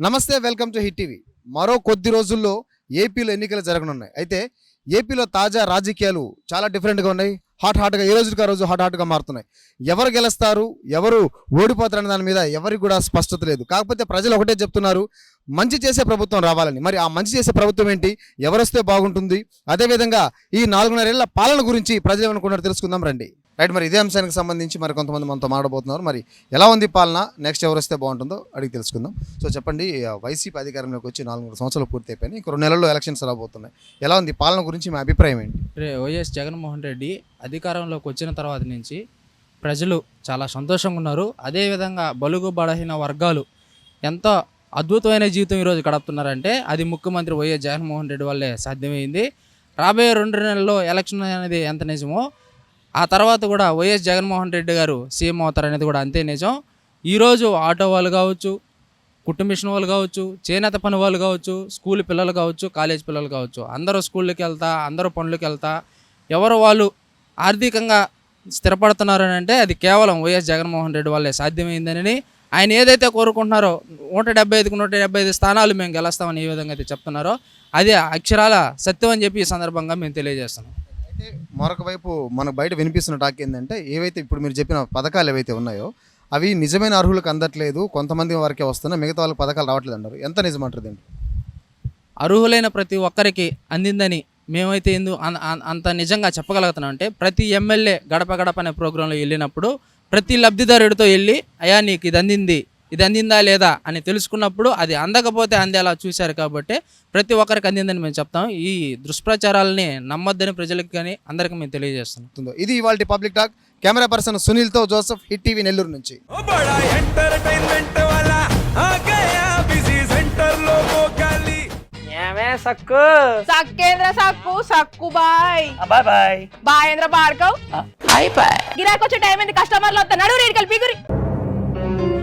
నమస్తే welcome to hit TV. మరో కొద్ది రోజుల్లో ఏపీలో ఎన్నికలు జరగనున్నాయి. అయితే ఏపీలో తాజా రాజకీయాలు చాలా డిఫరెంట్గా ఉన్నాయి. హాట్ హాట్గా ఏ రోజుకి ఆ రోజు హాట్ హాట్గా మారుతున్నాయి. ఎవరు గెలుస్తారు ఎవరు ఓడిపోతారనే దాని మీద ఎవరికి కూడా స్పష్టత లేదు. కాకపోతే ప్రజలు ఒకటే చెప్తున్నారు మంచి చేసే ప్రభుత్వం రావాలని. మరి ఆ మంచి చేసే ప్రభుత్వం ఏంటి? ఎవరొస్తే బాగుంటుంది? అదేవిధంగా ఈ నాలుగున్నరేళ్ళ పాలన గురించి ప్రజలు ఏమనుకున్నారు తెలుసుకుందాం రండి. రైట్ మరి ఇదే అంశానికి సంబంధించి మరి కొంతమంది మనతో మాట్లాడబోతున్నారు. మరి ఎలా ఉంది పాలన? నెక్స్ట్ ఎవరు వస్తే బాగుంటుందో అడిగి తెలుసుకుందాం. సో చెప్పండి వైసీపీ అధికారంలోకి వచ్చి నాలుగు సంవత్సరాలు పూర్తి అయిపోయినాయి. ఇంకో రెండు నెలల్లో ఎలక్షన్స్ రాబోతున్నాయి. ఎలా ఉంది పాలన గురించి మీ అభిప్రాయం ఏంటి? వైఎస్ జగన్మోహన్ రెడ్డి అధికారంలోకి వచ్చిన తర్వాత నుంచి ప్రజలు చాలా సంతోషంగా ఉన్నారు. అదేవిధంగా బలుగు బలహీన వర్గాలు ఎంతో అద్భుతమైన జీవితం ఈరోజు గడుపుతున్నారంటే అది ముఖ్యమంత్రి వైఎస్ జగన్మోహన్ రెడ్డి వల్లే సాధ్యమైంది. రాబోయే రెండు నెలల్లో ఎలక్షన్ అనేది ఎంత నిజమో ఆ తర్వాత కూడా వైఎస్ జగన్మోహన్ రెడ్డి గారు సీఎం అవుతారనేది కూడా అంతే నిజం. ఈరోజు ఆటో వాళ్ళు కావచ్చు కుటుంబిషన్ వాళ్ళు కావచ్చు చేనేత పని వాళ్ళు కావచ్చు స్కూల్ పిల్లలు కావచ్చు కాలేజ్ పిల్లలు కావచ్చు అందరూ స్కూళ్ళకి వెళ్తా అందరూ పనులకి వెళ్తా ఎవరు వాళ్ళు ఆర్థికంగా స్థిరపడుతున్నారు అని అంటే అది కేవలం వైఎస్ జగన్మోహన్ రెడ్డి వల్లే సాధ్యమైందని ఆయన ఏదైతే కోరుకుంటున్నారో నూట డెబ్బై ఐదుకు నూట డెబ్బై ఐదు స్థానాలు మేము గెలుస్తామని ఏ విధంగా అయితే చెప్తున్నారో అది అక్షరాల సత్యం అని చెప్పి ఈ సందర్భంగా మేము తెలియజేస్తున్నాం. అయితే మరొక వైపు మనకు బయట వినిపిస్తున్న టాక్ ఏంటంటే ఏవైతే ఇప్పుడు మీరు చెప్పిన పథకాలు ఏవైతే ఉన్నాయో అవి నిజమైన అర్హులకు అందట్లేదు కొంతమంది వరకే వస్తున్నాయి మిగతా వాళ్ళకి పథకాలు రావట్లేదు అంటారు ఎంత నిజమంటారు దీంట్లో అర్హులైన ప్రతి ఒక్కరికి అందిందని మేమైతే ఎందు అన్- అన్- అంత నిజంగా చెప్పగలుగుతున్నాం. అంటే ప్రతి ఎమ్మెల్యే గడప గడప అనే ప్రోగ్రాంలో వెళ్ళినప్పుడు ప్రతి లబ్ధిదారుడితో వెళ్ళి అయా నీకు ఇది అందింది ఇది అందిందా లేదా అని తెలుసుకున్నప్పుడు అది అందకపోతే అందేలా చూశారు కాబట్టి ప్రతి ఒక్కరికి అందిందని మేము చెప్తాం. ఈ దుష్ప్రచారాలని నమ్మొద్దని ప్రజలకు కానీ అందరికి మేము తెలియజేస్తున్నాం. ఇది ఇవాళ పబ్లిక్ టాక్. కెమెరా పర్సన్ సునీల్తో జోసఫ్ హిట్ టీవీ నెల్లూరు నుంచి. సక్కు? బాయ్. Bye bye. బాయ్ కస్టమర్లు వస్తా నడు కలిపి